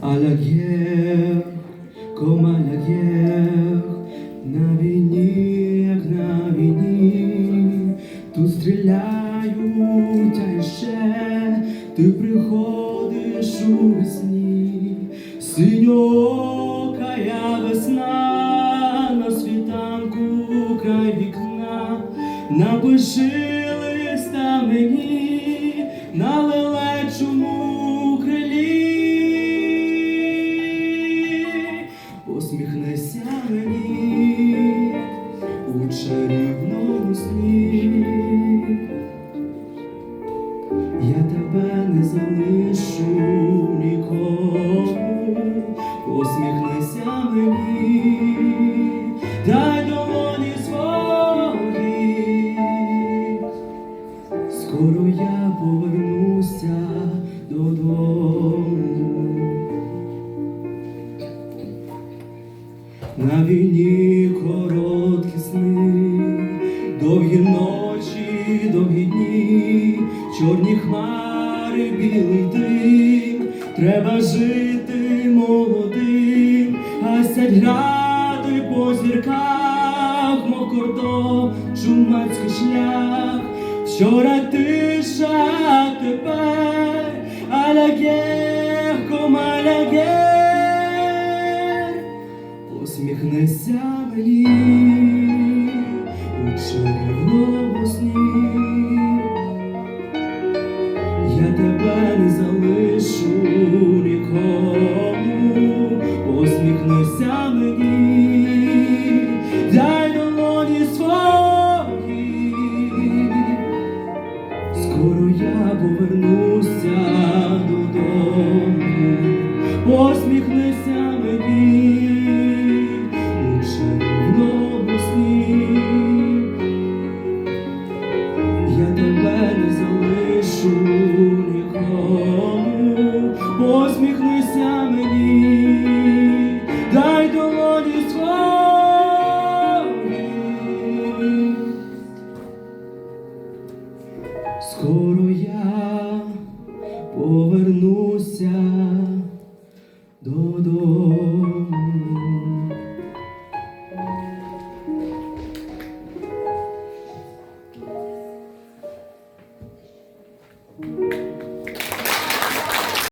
à la guerre, comme à la guerre, на війні, як на війні, тут стріляють, а ще ти приходиш у весні, синьока я весна на світанку край вікна, напиши листа мені на у чарівному сні. Я тебе не залишу нікому, посміхнися мені, дай долоні свої. Скоро я повернуся додому. На війні довгі ночі, довгі чорні хмари, білий дим, треба жити молодим, гасять гради по зірках, мов кордон, чумацький шлях, вчора тиша, а тепер алягер, комалягер. Посміхнися мені залишу скоро я повернуся додому.